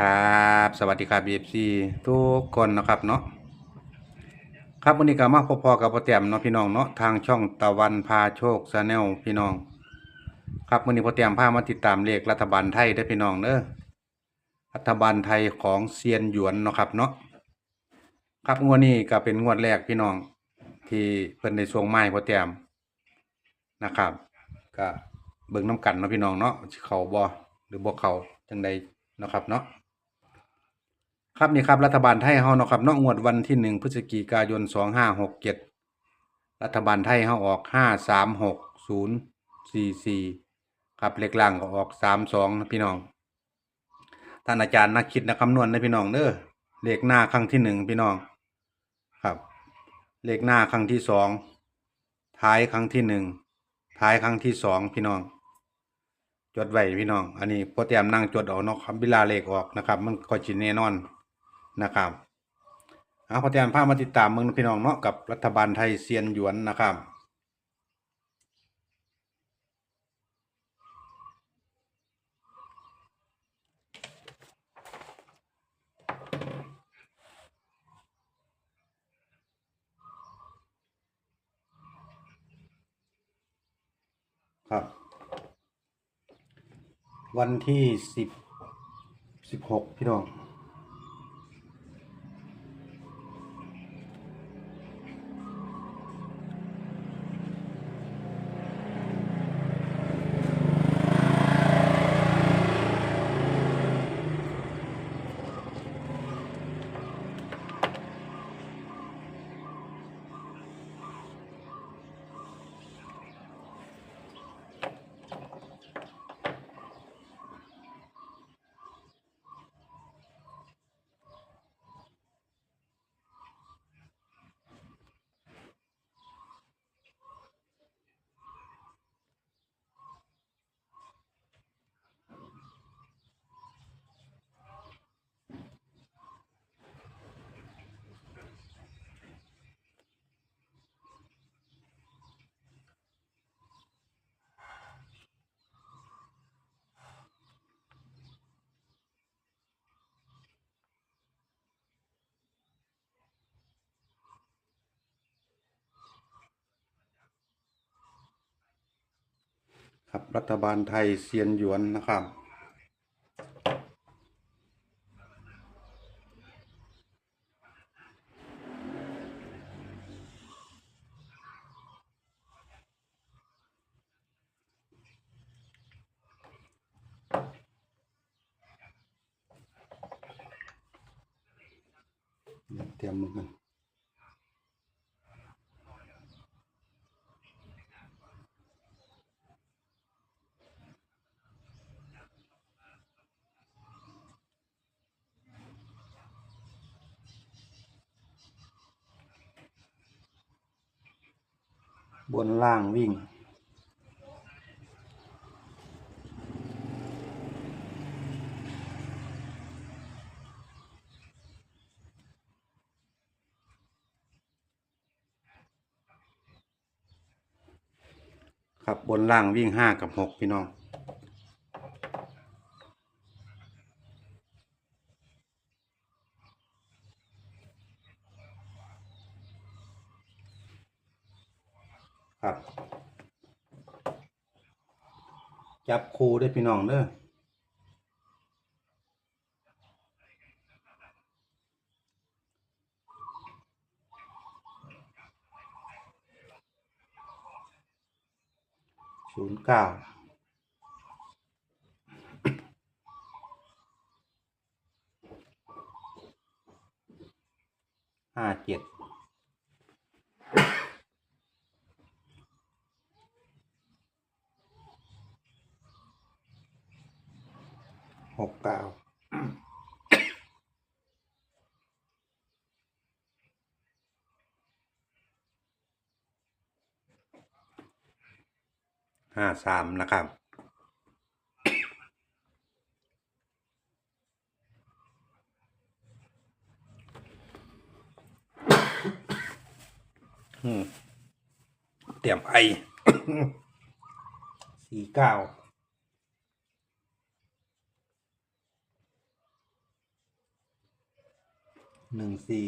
ครับ สวัสดีครับ BFC ทุกคนนะครับเนาะครับวันนี้ก็มาพบๆกับพ่อแต้มเนาะพี่น้องเนาะทางช่องตะวันพาโชคชาแนลพี่น้อง ครับวันนี้พ่อแต้มพามาติดตามเลขรัฐบาลไทยได้พี่น้องเด้อรัฐบาลไทยของเซียนหยวนเนาะครับเนาะครับงวดนี้ก็เป็นงวดแรกพี่น้อง ที่เพิ่นได้ส่งไม้พ่อแต้มนะครับก็เบิ่งน้ำกันเนาะพี่น้องเนาะเขาบ่หรือบ่เขาจังใดเนาะครับเนาะ ครับนี่ครับรัฐบาลไทยเฮาเนาะครับเนาะงวดวันที่หนึ่งพฤศจิกายนสองห้าหกเจ็ดรัฐบาลไทยเฮาออกห้าสามหกศูนย์สี่สี่ครับเลขล่างก็ออกสามสองนะพี่น้องท่านอาจารย์นักคิดนักคำนวณนะพี่น้องเด้อเลขหน้าครั้งที่หนึ่งพี่น้องครับ เลขหน้าครั้งที่สองท้ายครั้งที่หนึ่งท้ายครั้งที่สองพี่น้อง จดไว้พี่น้อง อันนี้โปรแกรมนั่งจดเอาเนาะครับเวลาเลขออกนะครับ มันก็จิแน่นอน นะครับเอาโปรแกรมพามาติดตามเมืองพี่น้องเนาะกับรัฐบาลไทยเซียนหยวนนะครับครับวันที่สิบสิบหกพี่น้อง ครับรัฐบาลไทยเซียนหยวนนะครับ เตรียมมือกัน บนล่างวิ่ง ครับบนล่างวิ่งห้ากับหกพี่น้อง ครับ จับคูได้พี่น้องเด้อศูนย์เก้าห้าเจ็ด หกเก้าห้าสามนะครับอืมเตรียมไอสี่เก้า หนึ่งสี่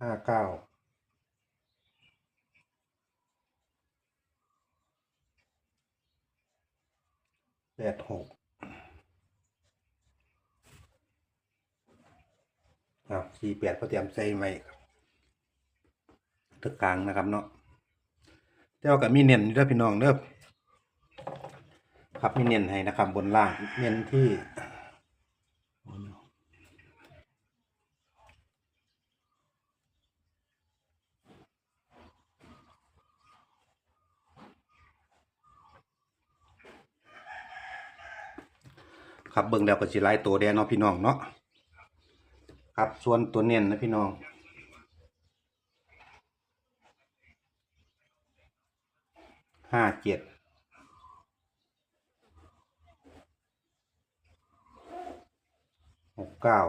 ห้าเก้าแปดหกครับสี่แปดพอเตรียมใส่ไว้ครับตึกกลางนะครับเนาะแต่ว่าก็มีเน้นอยู่เด้อพี่น้องเด้อ ครับไมีเน้นให้นะครับบนล่างเน้นที่ครับเบิ่งแล้วก็สิหลายตัวแดเนาะพี่น้องเนาะครับส่วนตัวเน้นนะพี่น้องห้าเจ็ดหก เก้า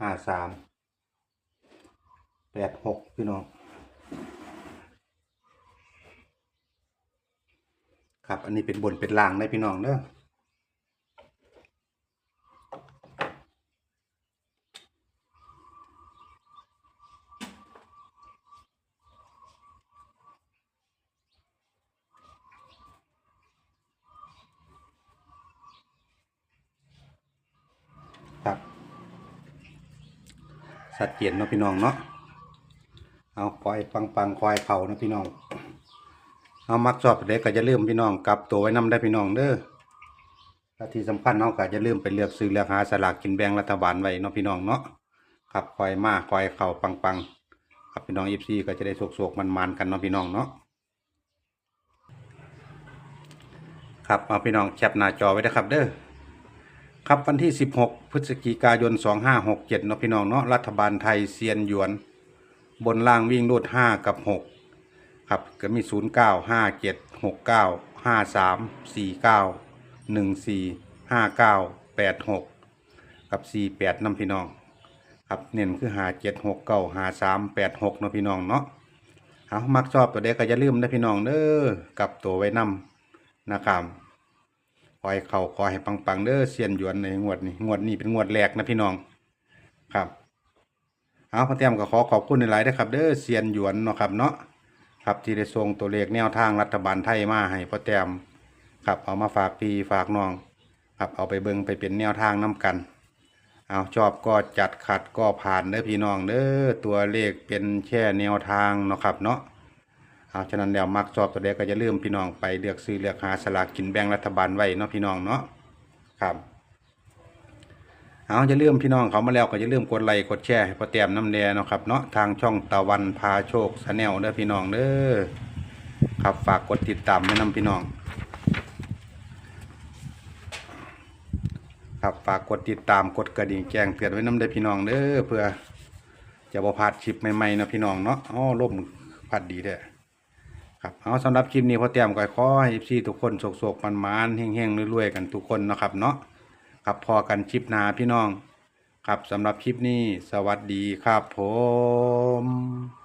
ห้าสามแปดหกพี่น้องครับ อันนี้เป็นบนเป็นล่างได้พี่น้องเด้อครับ สัดเจนเนาะพี่น้องเนาะเอาคอยปังปังๆคอยเข่านะพี่น้อง เอามักชอบเด็กก็จะลืมพี่น้องกลับตัวไว้นำได้พี่น้องเด้อและที่สำคัญเนาะก็จะลืมไปเลือกซื้อเลือกหาสลากกินแบ่งรัฐบาลไว้เนาะพี่น้องเนาะครับคอยมาคอยเข่าปังปังๆครับพี่น้องอีฟซีก็จะได้โศกๆมันๆกันเนาะพี่น้องเนาะครับเอาพี่น้องแคปหน้าจอไว้นะครับเด้อ ครับวันที่ 16 พฤศจิกายน 2567เนาะพี่น้องเนาะรัฐบาลไทยเซียนหยวน บนล่างวิ่งรูด5 กับ 6 ครับก็มี 0 9 5 7 6 9 5 3 4 9 1 4 5 9 8 6 กับ 4 8น้ำพี่น้อง ครับเน้นคือหา7 6 9 5 3 8 6เนาะพี่น้องเนาะเอามักชอบตัวเด็กก็อย่าลืมนะพี่น้องเด้อกับตัวไว้นำนะครับ คอยเข่าคอยให้ปังๆเด้อเซียนหยวนในงวดนี้งวดนี้เป็นงวดแรกนะพี่น้องครับเอาพ่อเตรียมก็ขอขอบคุณในหลายนะครับ เด้อเซียนหยวนเนาะครับเนาะครับที่ได้ส่งตัวเลขแนวทางรัฐบาลไทยมาให้พ่อเตรียมครับเอามาฝากพี่ฝากน้อง ครับเอาไปเบิงไปเป็นแนวทางน้กัน เอาชอบก็จัดขัดก็ผ่านเด้อพี่น้องเด้อตัวเลขเป็นแค่แนวทางเนาะครับเนาะ เอาฉะนั้นแล้วมักชอบตัวเลขก็อย่าลืมพี่น้องไปเลือกซื้อเลือกหาสลากกินแบ่งรัฐบาลไว้เนาะพี่น้องเนาะครับเอาอย่าลืมพี่น้องเขามาแล้วก็อย่าลืมกดไลค์กดแชร์ให้พอแต้มน้ำแดงเนาะครับเนาะทางช่องตะวันพาโชคชาแนลเด้อพี่น้องเด้อครับฝากกดติดตามไว้นำพี่น้องครับฝากกดติดตามกดกระดิ่งแจ้งเตือนไว้น้ำได้อพี่น้องเด้อเพื่อจะบ่พลาดคลิปใหม่ๆนะพี่น้องเนาะอ๋อร่มพัดดีเด้อ ครับเอาสำหรับคลิปนี้พอเตรียมก็ขอให้พี่ทุกคนโศกๆมันๆเฮงๆรวยๆกันทุกคนนะครับเนาะครับพอกันคลิปหนาพี่น้อง ครับสำหรับคลิปนี้สวัสดีครับผม